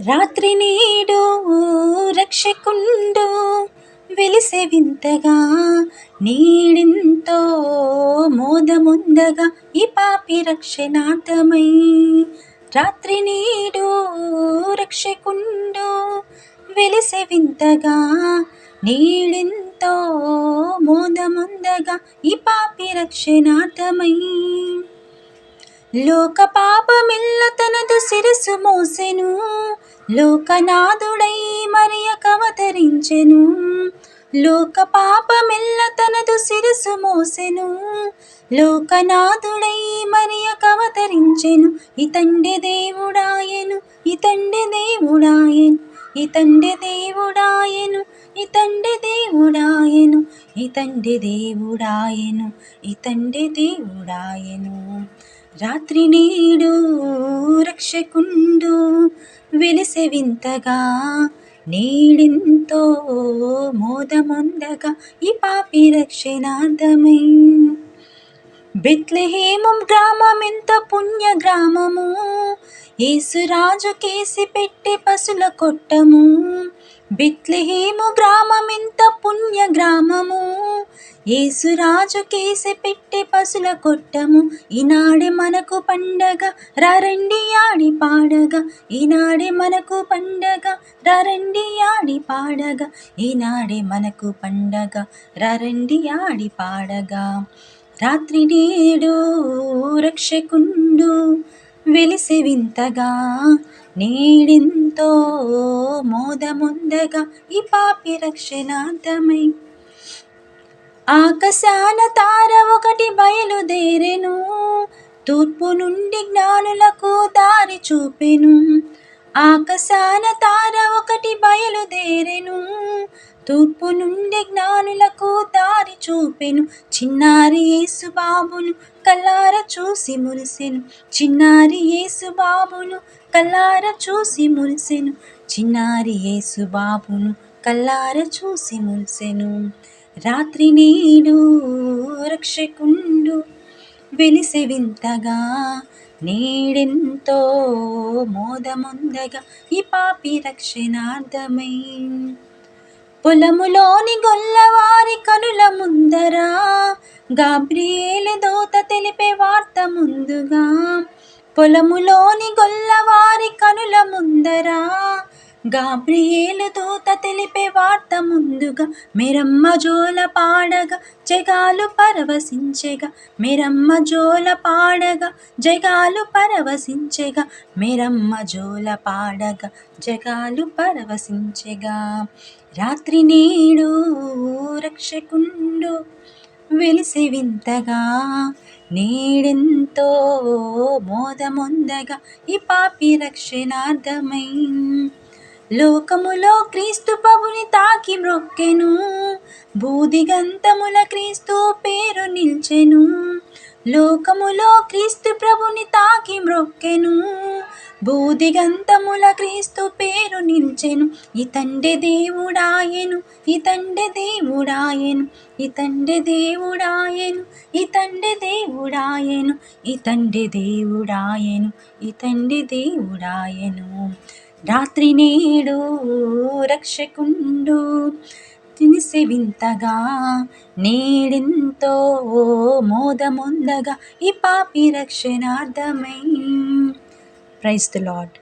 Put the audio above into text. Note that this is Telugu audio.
రాత్రి నీడు రక్షకుండు వెలిసే వింతగా నీడింతో మోదముందగా ఈ పాపి రక్షణార్థమై. రాత్రి నీడు రక్షకుండు వెలిసే వింతగా నీడింతో మోదముందగా ఈ పాపి రక్షణార్థమై. లోక పాపమిల్ల తనదు శిరసు మోసెను. లోకనాథుడై మరియక అవతరించెను లోక పాపమిల్ల తనదు శిరసు మోసెను. లోకనాథుడై మరియక అవతరించెను ఇతండె దేవుడాయను ఇతండె దేవుడాయను ఇతండె దేవుడాయను ఇతండె దేవుడాయను ఇతండె దేవుడాయను ఇతండె దేవుడాయను. రాత్రి నీడు రక్షకుండు వెలిసె వింతగా నీడింతో మోదముందగా ఈ పాపి రక్షణార్థమై. బెత్లహేమం గ్రామం ఎంత పుణ్య గ్రామము ఏసురాజు కేసి పెట్టి పశుల కొట్టము. బెత్లహేము గ్రామం ఎంత పుణ్య గ్రామము ఏసురాజు కేసి పెట్టి పసుల కొట్టము. ఈనాడే మనకు పండగ రండి ఆడి పాడగా. ఈనాడే మనకు పండగ రండి ఆడి పాడగా. ఈనాడే మనకు పండగ రండి ఆడి పాడగా. రాత్రి నేడు రక్షకుండు వెలిసి వింతగా నేడెంతో మోదముందగా ఈ పాపి రక్షణార్థమై. ఆకాశాన తార ఒకటి బయలుదేరెను తూర్పు నుండి జ్ఞానులకు దారి చూపెను. ఆకాశాన తార ఒకటి బయలుదేరెను తూర్పు నుండి జ్ఞానులకు దారి చూపెను. చిన్నారి యేసుబాబును కల్లార చూసి మురిసెను. చిన్నారి యేసుబాబును కల్లార చూసి మురిసెను. చిన్నారి యేసుబాబును కల్లార చూసి మురిసెను. రాత్రి నీడు రక్షకుండు వెలిసె వింతగా నేడెంతో మోదముందగా ఈ పాపి రక్షణార్థమై. పొలములోని గొల్లవారి కనుల ముందరా గాబ్రియేలు దోత తెలిపే వార్త ముందుగా పొలములోని గొల్లవారి కనుల ముందరా గాబ్రియేల దూత తెలిపే వార్త ముందుగా మెరమ్మ జోల పాడగా జగాలు పరవశించెగా మెరమ్మ జోల పాడగా జగాలు పరవశించెగా మెరమ్మ జోల పాడగా జగాలు పరవశించెగా. రాత్రి నేడు రక్షకుండు వెలిసి వింతగా నేడెంతో మోదముందగా ఈ పాపి రక్షణార్థమై లోకములో క్రీస్తు ప్రభుని తాకి మ్రొక్కెను. భూదిగంతముల క్రీస్తు పేరు నిల్చెను. లోకములో క్రీస్తు ప్రభుని తాకి మ్రొక్కెను. భూదిగంతముల క్రీస్తు పేరు నిల్చెను. ఇతండె దేవుడాయను ఇతండె దేవుడాయను ఇతండె దేవుడాయను ఇతండె దేవుడాయను ఇతండె దేవుడాయను ఇతండె దేవుడాయను. రాత్రి నేడు రక్షకుండు తినిసి వింతగా నేడెంతో మోదముందగా ఈ పాపి రక్షణార్థమై. Price the lord